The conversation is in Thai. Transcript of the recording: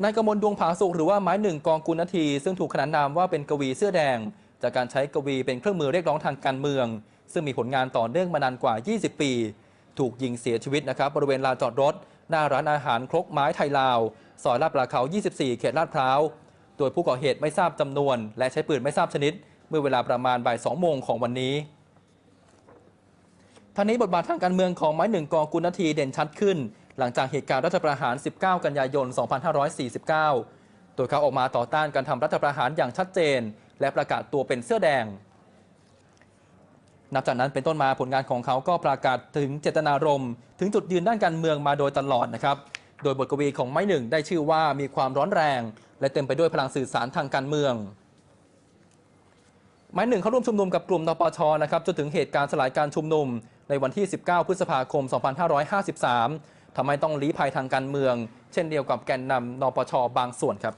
นายกมลดวงผาสุขหรือว่าไม้หนึ่งกองกุลนาที ซึ่งถูกขนานนามว่าเป็นกวีเสื้อแดง จากการใช้กวีเป็นเครื่องมือเรียกร้องทางการเมือง ซึ่งมีผลงานต่อเนื่องมานานกว่า 20 ปี ถูกยิงเสียชีวิตนะครับบริเวณลานจอดรถ หน้าร้านอาหารครกไม้ไทยลาว ซอยลาดปลาเขา 24 เขตลาดพร้าว โดยผู้ก่อเหตุไม่ทราบจำนวน และใช้ปืนไม่ทราบชนิด เมื่อเวลาประมาณบ่าย2โมงของวันนี้ท่านี้บทบาททางการเมืองของไม้หนึ่งกองกุลนาทีเด่นชัดขึ้น หลังจากเหตุการณ์รัฐประหาร 19 กันยายน 2549โดยเขาออกมาต่อต้านการทำรัฐประหารอย่างชัดเจน และประกาศตัวเป็นเสื้อแดง นับจากนั้นเป็นต้นมาผลงานของเขาก็ประกาศถึงเจตนารมณ์ถึงจุดยืนด้านการเมืองมาโดยตลอดนะครับ โดยบทกวีของไม้หนึ่งได้ชื่อว่ามีความร้อนแรง และเต็มไปด้วยพลังสื่อสารทางการเมืองไม้หนึ่งเข้าร่วมชุมนุมกับกลุ่มนปชนะครับจนถึงเหตุการณ์สลายการชุมนุม ในวันที่ 19 พฤษภาคม 2553 ทำให้ต้องลี้ภัยทางการเมือง เช่นเดียวกับแกนนำนปชบางส่วนครับ